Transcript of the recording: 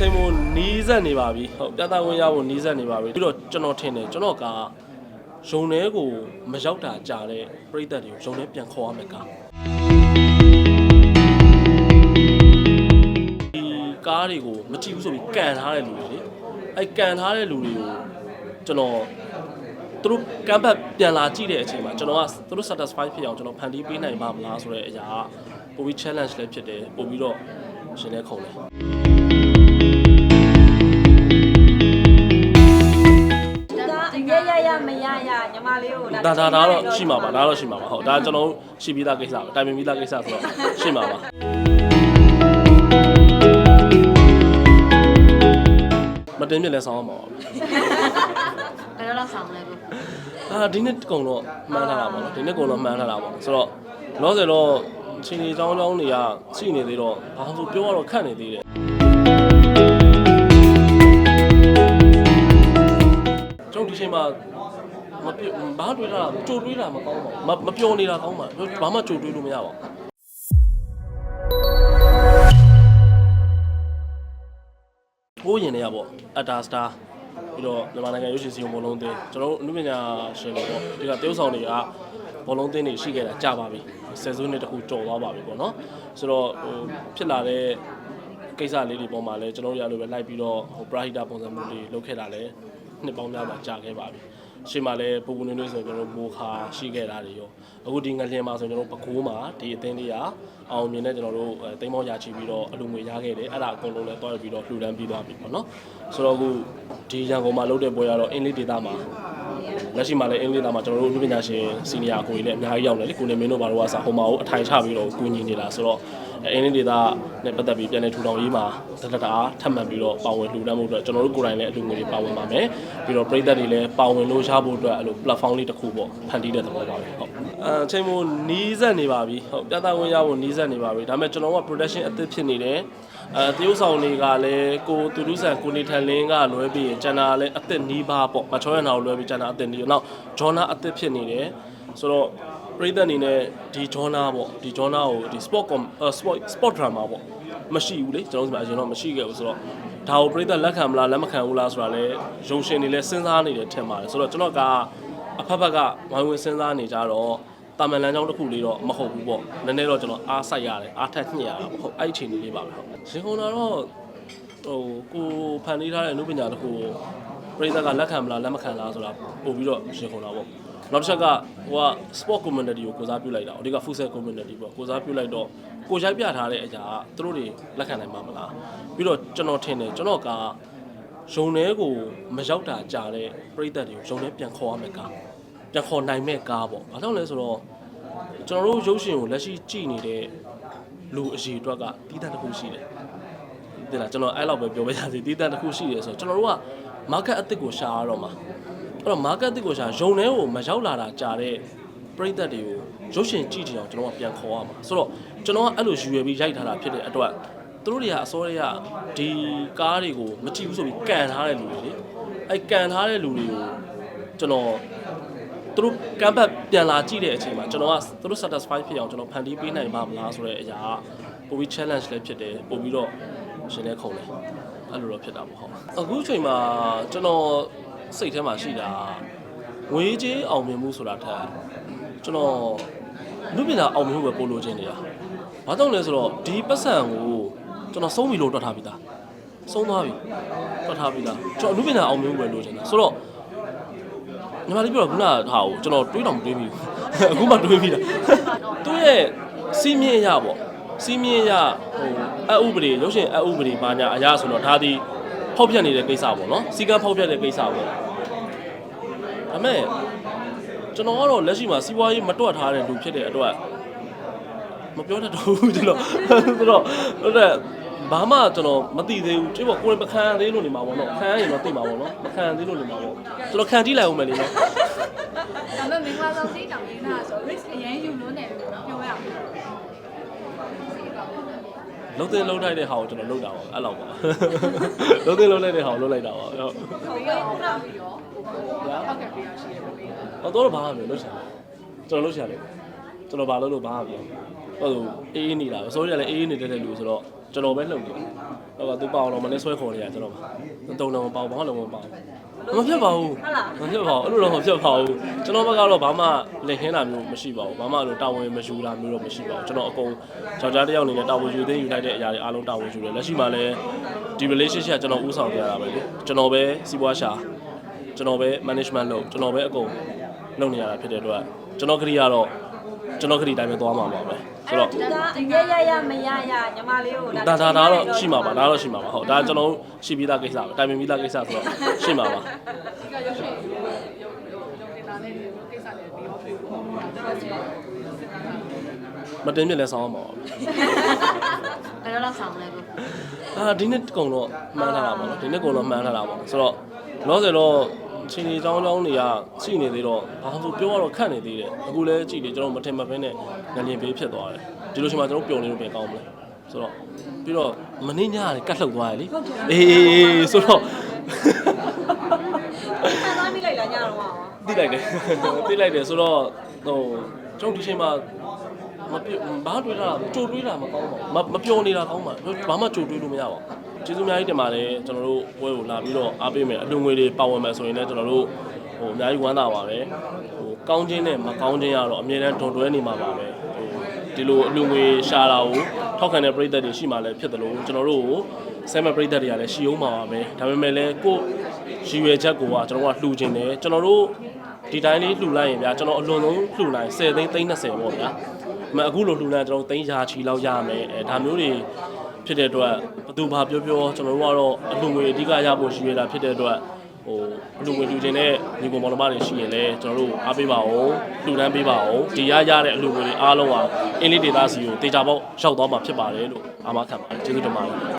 ချိန်မို့နီးစက်နေပါပြီဟုတ်ပြသဝင်ရဖို့နီးစက်နေပါပြီပြီးတော့ကျွန်တော်ထင်တယ်ကျွန်တော်ကရုံထဲကိုမရောက်တာကြာတဲ့ပြိသက်တွေကိုရုံထဲပြန်ခေါ်ရမယ်ကားဒီကားတွေကိုမကြည့်ဘူးဆိုပြီးကန်ထားတဲ့လူတွေလေအဲကန်ထားတဲ့လူတွေကိုကျွန်တော်သူတို့ကမ်းဘတ်ပြန်လာကြည့်တဲ့အချိန်မှာကျွန်တော်ကသူတို့ satisfy ဖြစ်အောင်ကျွန်တော်ဖန်တီးပေးနိုင်ပါမလားဆိုတဲ့အရာကပိုပြီး challenge လည်းဖြစ်တယ်ပိုပြီးတော့ရှင်လည်းခုံတယ် ရမရရညီမလေးကိုဒါဒါဒါတော့ရှိမှာပါဒါတော့ရှိမှာပါဟုတ်ဒါကျွန်တော်တို့ရှိပြီးသားကိစ္စပဲတိုင်ပင်ပြီးသားကိစ္စဆိုတော့ရှိမှာပါမတင်ပြလဲဆောင်းအောင်ပါဘယ်တော့လောက်ဆောင်လဲကိုအာဒီနေ့ကုံတော့မှန်းထားတာပေါ့နော်ဒီနေ့ကုံတော့မှန်းထားတာပေါ့ဆိုတော့လောဆယ်တော့ချင်းကြီးချောင်းချောင်းတွေကရှိနေသေးတော့ဘာလို့ပြောရတော့ခက်နေသေးတယ်ကျွန်တော်ဒီချိန်မှာ မပြဘာတွေးတာကြိုတွေးတာမကောင်းပါဘူးမမပြောနေတာကောင်းပါဘာမှကြိုတွေးလို့မရပါဘူးဟိုးရင်တွေကပေါ့အတာစတာပြီးတော့မြန်မာနိုင်ငံရုပ်ရှင်စီယုံဘောလုံးသင်းကျွန်တော်တို့အနုပညာရှင်တွေပေါ့ဒီကတရုတ်ဆောင်တွေကဘောလုံးသင်းတွေရှိခဲ့တာကြာပါပြီဆယ်စုနှစ်တခုကျော်သွားပါပြီပေါ့နော်ဆိုတော့ဟိုဖြစ်လာတဲ့ကိစ္စလေးတွေပေါ်မှာလည်းကျွန်တော်တို့ရလို့ပဲလိုက်ပြီးတော့ဟိုပရာဟိတပုံစံမျိုးတွေလုပ်ခဲ့တာလည်းနှစ်ပေါင်းများစွာကြာခဲ့ပါပြီ ရှေ့မှာလည်းပူပူနွေ့နွေ့ဆိုကျွန်တော်တို့မိုခါရှိခဲ့တာတွေရောအခုဒီငလျင်မှာဆိုကျွန်တော်တို့ပကိုးမှာဒီအသင်းလေးကအောင်မြင်တဲ့ကျွန်တော်တို့အဲတိမ်မောရာချီပြီးတော့အလူငွေရခဲ့တယ်အဲ့ဒါအကုန်လုံးလည်းတွားပြီးတော့လှူဒန်းပြီးသွားပြီပေါ့နော်ဆိုတော့အခုဒီရန်ကုန်မှာလုပ်တဲ့ပွဲကတော့အင်္ဂလိပ်ဒေသမှာလက်ရှိမှာလည်းအင်္ဂလိပ်ဒေသမှာကျွန်တော်တို့လူပညာရှင်စီနီယာကိုကြီးလည်းအများကြီးရောက်နေလေကိုနေမင်းတို့ဘာလို့ကစားဟိုမှာကိုအထိုင်ချပြီးတော့ကူညီနေတာဆိုတော့ အင်္ဂလိပ်ဒေသနဲ့ပတ်သက်ပြီးပြန်လည်ထူထောင်ရေးမှာတတတာထပ်မံပြီးတော့ပါဝင်လှူဒန်းမှုအတွက်ကျွန်တော်တို့ကိုယ်တိုင်လည်းအလူငွေတွေပါဝင်ပါမယ်ပြီးတော့ပြည်သက်တွေလည်းပါဝင်လို့ရဖို့အတွက်အဲ့လို platform လေးတစ်ခုပေါ့ဖန်တီးတဲ့သဘောပါပဲဟုတ်အဲအချိန်မို့နီးစက်နေပါပြီဟုတ်ပြသဝင်ရဖို့နီးစက်နေပါပြီဒါပေမဲ့ကျွန်တော်က production အသစ်ဖြစ်နေတယ်အဲတရုတ်ဆောင်တွေကလည်းကိုသူလူဆန်ကိုနေထန်လင်းကလွဲပြီးရင်ကျန်တာလည်းအသစ်နီးပါပေါ့မချောရနာကိုလွဲပြီးကျန်တာအသစ်နီးနောက်ဂျောနာအသစ်ဖြစ်နေတယ်ဆိုတော့ ပရိသတ်အနေနဲ့ဒီဂျောနာပေါ့ဒီဂျောနာကိုဒီ sport com sport sport drama ပေါ့မရှိဘူးလေကျွန်တော်တို့ဒီမှာအရင်တော့မရှိခဲ့ဘူးဆိုတော့ဒါကိုပရိသတ်လက်ခံမလားလက်မခံဘူးလားဆိုတာလည်းရုံရှင်တွေလည်းစဉ်းစားနေတယ်ထင်ပါတယ်ဆိုတော့ကျွန်တော်ကအဖက်ဖက်ကဝိုင်းဝန်းစဉ်းစားနေကြတော့တာမန်လမ်းကြောင်းတစ်ခုလေးတော့မဟုတ်ဘူးပေါ့နည်းနည်းတော့ကျွန်တော်အားစိုက်ရတယ်အားထက်ညှိရတာပေါ့ဟုတ်အဲ့ဒီအချိန်လေးလေးပါပဲဟုတ်ရှင်ခုံတာတော့ဟိုကိုဖန်တီးထားတဲ့အမှုပညာတစ်ခုကိုပရိသတ်ကလက်ခံမလားလက်မခံလားဆိုတာပို့ပြီးတော့ရှင်ခုံတာပေါ့ နောက်တစ်ချက်ကဟိုက sport community ကိုကိုစားပြုလိုက်တာအဓိက futsal community ပေါ့ကိုစားပြုလိုက်တော့ကိုရိုက်ပြထားတဲ့အရာကသူတို့တွေလက်ခံနိုင်မှာမလားပြီးတော့ကျွန်တော်ထင်တယ်ကျွန်တော်ကရုံထဲကိုမရောက်တာကြာတဲ့ပရိသတ်တွေကိုရုံထဲပြန်ခေါ်ရမယ်ကားပြန်ခေါ်နိုင်မဲ့ကားပေါ့ဘာကြောင့်လဲဆိုတော့ကျွန်တော်တို့ရုပ်ရှင်ကိုလက်ရှိကြည့်နေတဲ့လူအရေးအတွက်ကတီးတန့်တစ်ခုရှိတယ်ဒီလားကျွန်တော်အဲ့လောက်ပဲပြောပြရစီတီးတန့်တစ်ခုရှိတယ်ဆိုတော့ကျွန်တော်တို့က market အသစ်ကိုရှာရတော့မှာ အဲ့တော့ market အသစ်ကိုရှာရုံထဲကိုမရောက်လာတာကြာတဲ့ပရိသတ်တွေကိုရုပ်ရှင်ကြည့်ကြည့်အောင်ကျွန်တော်ကပြန်ခေါ်ရမှာဆိုတော့ကျွန်တော်ကအဲ့လိုယူရပြီးရိုက်ထားတာဖြစ်တဲ့အတွက်သူတို့တွေကအစောတွေကဒီကားတွေကိုမကြည့်ဘူးဆိုပြီးကန်ထားတဲ့လူတွေလေအဲ့ကန်ထားတဲ့လူတွေကိုကျွန်တော်သူတို့ကမ်းဘတ်ပြန်လာကြည့်တဲ့အချိန်မှာကျွန်တော်ကသူတို့ satisfy ဖြစ်အောင်ကျွန်တော်ဖန်တီးပေးနိုင်ပါမလားဆိုတဲ့အရာကပိုပြီး challenge လည်းဖြစ်တယ်ပိုပြီးတော့ရှင်လည်းခုံတယ်အဲ့လိုတော့ဖြစ်တာပေါ့ဟုတ်အခုချိန်မှာကျွန်တော် စိတ်ထဲမှာရှိတာငွေကြေးအောင်မြင်မှုဆိုတာထက်ကျွန်တော်လူပညာအောင်မြင်မှုပဲပို့လို့ခြင်းနေတာဘာကြောင့်လဲဆိုတော့ဒီပတ်စံကိုကျွန်တော်ဆုံးပြီလို့တွက်ထားပြီးသားဆုံးသွားပြီတွက်ထားပြီးသားကျွန်တော်လူပညာအောင်မြင်မှုပဲလို့ခြင်းတာဆိုတော့ညီမလေးပြောတော့ခုနကဟာကိုကျွန်တော်တွေးတော့မတွေးမိဘူးအခုမှတွေးမိတာသူ့ရဲ့စီးမြင့်အရာပေါ့စီးမြင့်အရာဟိုအဥပဒေရုပ်ရှင်အဥပဒေဘာညာအရာဆိုတော့ဒါဒီ ဖောက်ပြက်နေတဲ့ကိစ္စပေါ့နော်စီကံဖောက်ပြက်တဲ့ကိစ္စပေါ့ဒါပေမဲ့ကျွန်တော်ကတော့လက်ရှိမှာစီးပွားရေးမတွက်ထားတဲ့လူဖြစ်တဲ့အတွက်မပြောတတ်တော့ဘူးကျွန်တော်ဆိုတော့ဟုတ်တယ်ဘာမှကျွန်တော်မသိသေးဘူးတိပေါ့ကိုယ်မခံရသေးလို့နေမှာပေါ့နော်ခံရရင်တော့သိမှာပေါ့နော်မခံရသေးလို့နေမှာပေါ့ကျွန်တော်ခံကြည့်လိုက်အောင်မယ်လေနော်ဒါပေမဲ့မင်္ဂလာဆောင်စီးတောင်ရင်းတာဆို risk အရင်ယူလို့နေလို့ပြောရအောင် လုံးတင်လုံးထိုက်တဲ့ဟာကိုကျွန်တော်လုပ်တာပါအဲ့လောက်ပါလုံးတင်လုံးလိုက်တဲ့ဟာကိုလုပ်လိုက်တာပါဟုတ်ဟုတ်ကဲ့ဟုတ်လားပြီးတော့ဟုတ်ကဲ့ပြီးတော့ရှိရပြီဟောတော့ဘာမှမလုပ်ချင်ဘူးကျွန်တော်လုပ်ချင်တယ်ကျွန်တော်ဘာလုပ်လို့ဘာမှမပြောဟုတ်အေးအေးနေတာပဲဆိုရလည်းအေးအေးနေတဲ့လူဆိုတော့ကျွန်တော်ပဲလှုပ်တယ်ဟုတ်ကဲ့သူပေါအောင်တော့မနေ့ဆွဲခေါ်နေရကျွန်တော်ပါတုံလုံးမပေါဘာမှလုံးမပေါ မဖြစ်ပါဘူးမဖြစ်ပါဘူးအဲ့လိုတော့မဖြစ်ပါဘူးကျွန်တော်ဘက်ကတော့ဘာမှလင်ခင်းတာမျိုးမရှိပါဘူးဘာမှအဲ့လိုတာဝန်မယူတာမျိုးတော့မရှိပါဘူးကျွန်တော်အကုန်ယောက်ျားတစ်ယောက်အနေနဲ့တာဝန်ယူသိယူလိုက်တဲ့အရာတွေအားလုံးတာဝန်ယူတယ်လက်ရှိမှာလည်းဒီ relationship ကကျွန်တော်ဥဆောင်ပြရတာပဲလေကျွန်တော်ပဲစီးပွားရှာကျွန်တော်ပဲ management လုပ်ကျွန်တော်ပဲအကုန်လုပ်နေရတာဖြစ်တဲ့အတွက်ကျွန်တော်ခရီးကတော့ ကျွန်တော်ခရီးတိုင်းပဲသွားမှာပါပဲဆိုတော့သူကအရရရမရရညီမလေးကိုဒါဒါဒါတော့ရှိမှာပါဒါတော့ရှိမှာပါဟုတ်ဒါကျွန်တော်ရှိပြီးသားကိစ္စပဲတိုင်ပင်ပြီးသားကိစ္စဆိုတော့ရှိမှာပါဒီကရုပ်ရှင်ရုပ်ရုပ်ရုပ်တင်တာနဲ့ကိစ္စတွေပြီးတော့တွေ့ဖို့တော်တော်ချင်းမတင်ပြလဲဆောင်းအောင်ပါဘယ်တော့ဆောင်လဲကိုအာဒီနေ့ကုံတော့မှန်းထားတာပါနော်ဒီနေ့ကုံတော့မှန်းထားတာပါဆိုတော့လောဆယ်တော့ ချင်းကြီးចောင်းចောင်းတွေကရှိနေသေးတော့ဘာလို့ပြောရတော့ခက်နေသေးတယ်အခုလည်းကြည့်တယ်ကျွန်တော်မထင်မဖဲနဲ့ငလျင်ပေးဖြစ်သွားတယ်ဒီလိုချိန်မှာကျွန်တော်ပျော်နေလို့ပြန်ကောင်းမလဲဆိုတော့ပြီးတော့မနေ့ညကကတ်လှုပ်သွားတယ်လေအေးဆိုတော့ဆန်သွားမိလိုက်လားညတော့ဟောတိလိုက်တယ်တိလိုက်တယ်ဆိုတော့ဟိုကျွန်တော်ဒီချိန်မှာ မပြဘာတွေးတာကြိုတွေးတာမကောင်းပါဘူးမမပျော်နေတာကောင်းပါဘာမှကြိုတွေးလို့မရပါဘူးကျေးဇူးအများကြီးတင်ပါတယ်ကျွန်တော်တို့ပွဲကိုလာပြီးတော့အားပေးမယ်အလူငွေတွေပါဝင်မယ်ဆိုရင်လည်းကျွန်တော်တို့ဟိုအများကြီးဝမ်းသာပါတယ်ဟိုကောင်းခြင်းနဲ့မကောင်းခြင်းကတော့အမြဲတမ်းဒွန်တွဲနေမှာပါပဲဟိုဒီလိုအလူငွေရှာတာကိုထောက်ခံတဲ့ပြည်သက်တွေရှိမှလည်းဖြစ်တယ်လို့ကျွန်တော်တို့ကိုဆဲမပြည်သက်တွေကလည်းရှိအောင်ပါပါပဲဒါပေမဲ့လည်းကို့ရည်ရွယ်ချက်ကိုကကျွန်တော်ကလှူခြင်းတယ်ကျွန်တော်တို့ဒီတိုင်းလေးလှူလိုက်ရင်ဗျာကျွန်တော်အလွန်ဆုံးလှူလိုက်10သိန်းသိန်း20ပေါ့ဗျာအ မအခုလိုလှူလိုက်ကျွန်တော်သိန်းရာချီလောက်ရမယ်အဲဒါမျိုးတွေဖြစ်တဲ့အတွက်ဘသူဘာပြောပြောကျွန်တော်တို့ကတော့အလှူငွေအဓိကရဖို့ရှိရတာဖြစ်တဲ့အတွက်ဟိုအလှူငွေလှူခြင်းနဲ့ညီကောင်မောင်နှမတွေရှိရင်လည်းကျွန်တော်တို့အားပေးပါအောင်လှူဒန်းပေးပါအောင်ဒီရရတဲ့အလှူငွေတွေအားလုံးဟာအင်းလေးဒေတာစီကိုတေချာပေါက်ရောက်သွားမှာဖြစ်ပါတယ်လို့အာမခံပါတယ်ကျေးဇူးတင်ပါတယ်